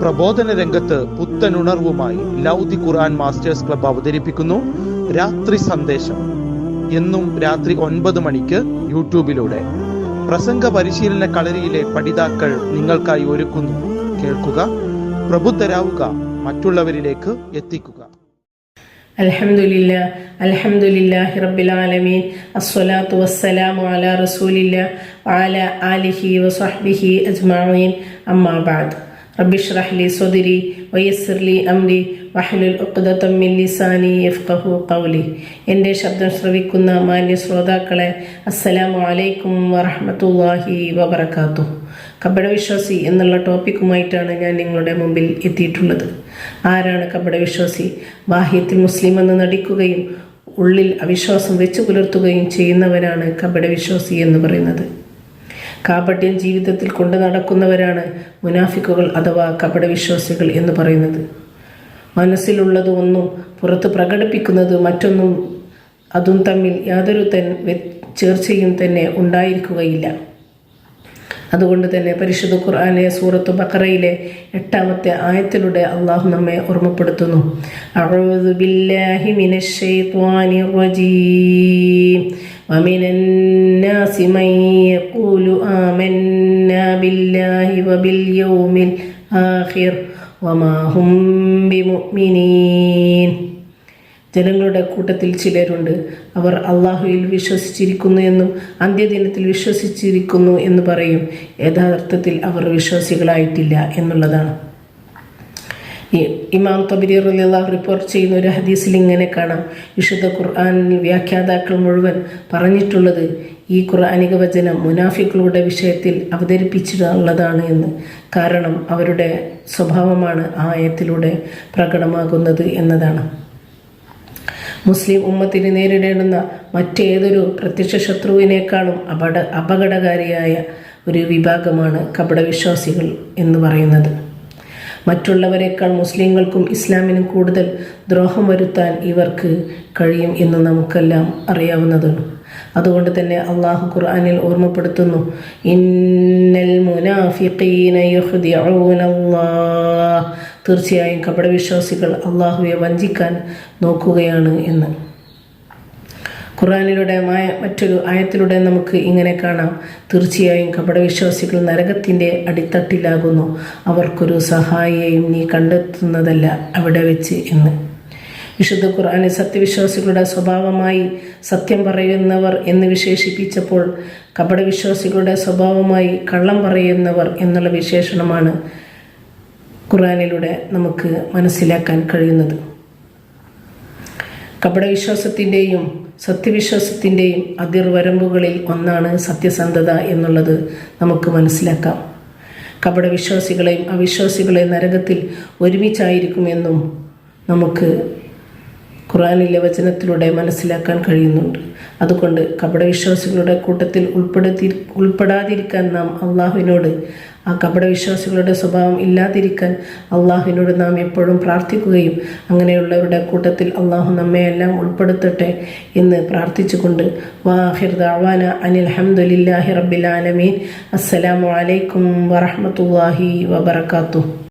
പ്രബോധന രംഗത്ത് പുത്തനുണർവുമായി ലൗദി ഖുർആൻ masters club അവതരിപ്പിക്കുന്നു. രാത്രി സന്ദേശം. എന്നും രാത്രി ഒൻപത് മണിക്ക് യൂട്യൂബിലൂടെ. പ്രസംഗ പരിശീലന കളരിയിലെ പഠിതാക്കൾ നിങ്ങൾക്കായി ഒരുക്കുന്നു. കേൾക്കുക പ്രബുദ്ധരാവുക മറ്റുള്ളവരിലേക്ക് എത്തിക്കുക. അലഹമുല്ലാ അലഹമുല്ലാഹി റബ്ബിലാലമീൻ അസ്വലാത്തു വസ്സലാമു അല റസൂലില്ല ആല ആലിഹി വസ്ബിഹി അജ്മാവീൻ അമ്മാബാദ് آله وصحبه أجمعين أما بعد رب اشرح لي صدري ويسر لي أمري വഹലുൽ ഉഖ്ദത്തം മിൻ ലിസാനി യഫ്ഖഹു ഖൗലി എൻ്റെ ശബ്ദം ശ്രവിക്കുന്ന മാന്യ ശ്രോതാക്കളെ അസ്സലാമു അലൈക്കും വറഹ്മത്തുള്ളാഹി വബറകാതുഹു കപടവിശ്വാസി എന്നുള്ള ടോപ്പിക്കുമായിട്ടാണ് ഞാൻ നിങ്ങളുടെ മുമ്പിൽ എത്തിയിട്ടുള്ളത് ആരാണ് കപടവിശ്വാസി ബാഹ്യത്തിൽ മുസ്ലിം എന്ന് നടിക്കുകയും ഉള്ളിൽ അവിശ്വാസം വെച്ചു പുലർത്തുകയും ചെയ്യുന്നവരാണ് കപടവിശ്വാസി എന്ന് പറയുന്നത് കാപട്യം ജീവിതത്തിൽ കൊണ്ടു നടക്കുന്നവരാണ് മുനാഫിക്കുകൾ അഥവാ കപടവിശ്വാസികൾ എന്ന് പറയുന്നത്. മനസ്സിലുള്ളത് ഒന്നും പുറത്ത് പ്രകടിപ്പിക്കുന്നത് മറ്റൊന്നും അതും തമ്മിൽ യാതൊരു തൻ ചേർച്ചയും തന്നെ ഉണ്ടായിരിക്കുകയില്ല. അതുകൊണ്ട് തന്നെ പരിശുദ്ധ ഖുർആാനെ സൂറത്ത് ബക്കറയിലെ എട്ടാമത്തെ ആയത്തിലൂടെ അള്ളാഹു നമ്മെ ഓർമ്മപ്പെടുത്തുന്നു. അഊദു ബില്ലാഹി മിനശ് ശൈത്വാനിർ റജീം. ومن الناس من يقول آمنا بالله وباليوم الآخر وما هم بمؤمنين ജനങ്ങളുടെ കൂട്ടത്തിൽ ചിലരുണ്ട് അവർ അള്ളാഹുവിൽ വിശ്വസിച്ചിരിക്കുന്നു എന്നും അന്ത്യദിനത്തിൽ വിശ്വസിച്ചിരിക്കുന്നു എന്ന് പറയും യഥാർത്ഥത്തിൽ അവർ വിശ്വാസികളായിട്ടില്ല എന്നുള്ളതാണ് ഈ ഇമാം തബിരി റലിയുള്ള റിപ്പോർട്ട് ചെയ്യുന്ന ഒരു ഹദീസിൽ ഇങ്ങനെ കാണാം. വിശുദ്ധ ഖുർആാനിൽ വ്യാഖ്യാതാക്കൾ മുഴുവൻ പറഞ്ഞിട്ടുള്ളത് ഈ ഖുർആാനിക വചനം മുനാഫിക്കളുടെ വിഷയത്തിൽ അവതരിപ്പിച്ചിട്ടുള്ളതാണ് എന്ന്. കാരണം അവരുടെ സ്വഭാവമാണ് ആയത്തിലൂടെ പ്രകടമാകുന്നത് എന്നതാണ്. മുസ്ലിം ഉമ്മത്തിന് നേരിടേണ്ടുന്ന മറ്റേതൊരു പ്രത്യക്ഷ ശത്രുവിനേക്കാളും അപകട അപകടകാരിയായ ഒരു വിഭാഗമാണ് കപടവിശ്വാസികൾ എന്ന് പറയുന്നത്. മറ്റുള്ളവരെക്കാൾ മുസ്ലിങ്ങൾക്കും ഇസ്ലാമിനും കൂടുതൽ ദ്രോഹം വരുത്താൻ ഇവർക്ക് കഴിയും എന്ന് നമുക്കെല്ലാം അറിയാവുന്നതാണ്. അതുകൊണ്ട് തന്നെ അള്ളാഹു ഖുർആനിൽ ഓർമ്മപ്പെടുത്തുന്നു ഇന്നൽ മുനാഫിഖീന തീർച്ചയായും കപടവിശ്വാസികൾ അള്ളാഹുവെ വഞ്ചിക്കാൻ നോക്കുകയാണ് എന്ന്. ഖുറാനിലൂടെ മറ്റൊരു ആയത്തിലൂടെ നമുക്ക് ഇങ്ങനെ കാണാം. തീർച്ചയായും കപടവിശ്വാസികൾ നരകത്തിന്റെ അടിത്തട്ടിലാകുന്നു. അവർക്കൊരു സഹായിയെയും നീ കണ്ടെത്തുന്നതല്ല അവിടെ വെച്ച് എന്ന്. വിശുദ്ധ ഖുർആാനിൽ സത്യവിശ്വാസികളുടെ സ്വഭാവമായി സത്യം പറയുന്നവർ എന്ന് വിശേഷിപ്പിച്ചപ്പോൾ കപടവിശ്വാസികളുടെ സ്വഭാവമായി കള്ളം പറയുന്നവർ എന്നുള്ള വിശേഷണമാണ് ഖുർആാനിലൂടെ നമുക്ക് മനസ്സിലാക്കാൻ കഴിയുന്നത്. കപടവിശ്വാസത്തിന്റെയും സത്യവിശ്വാസത്തിന്റെയും അതിർവരമ്പുകളിൽ ഒന്നാണ് സത്യസന്ധത എന്നുള്ളത് നമുക്ക് മനസ്സിലാക്കാം. കപടവിശ്വാസികളെയും അവിശ്വാസികളെയും നരകത്തിൽ ഒരുമിച്ചായിരിക്കുമെന്നും നമുക്ക് ഖുറാനിലെ വചനത്തിലൂടെ മനസ്സിലാക്കാൻ കഴിയുന്നുണ്ട്. അതുകൊണ്ട് കപടവിശ്വാസികളുടെ കൂട്ടത്തിൽ ഉൾപ്പെടുത്തി ഉൾപ്പെടാതിരിക്കാൻ നാം അള്ളാഹുവിനോട് ആ കപടവിശ്വാസികളുടെ സ്വഭാവം ഇല്ലാതിരിക്കാൻ അള്ളാഹുവിനോട് നാം എപ്പോഴും പ്രാർത്ഥിക്കുകയും അങ്ങനെയുള്ളവരുടെ കൂട്ടത്തിൽ അള്ളാഹു നമ്മയെല്ലാം ഉൾപ്പെടുത്തട്ടെ എന്ന് പ്രാർത്ഥിച്ചുകൊണ്ട്. വാഹിർ ദാവാന അനിൽ അഹമ്മദില്ലാഹി അസ്സലാമു അലൈക്കും വറഹമത്തല്ലാഹി വബർക്കാത്തു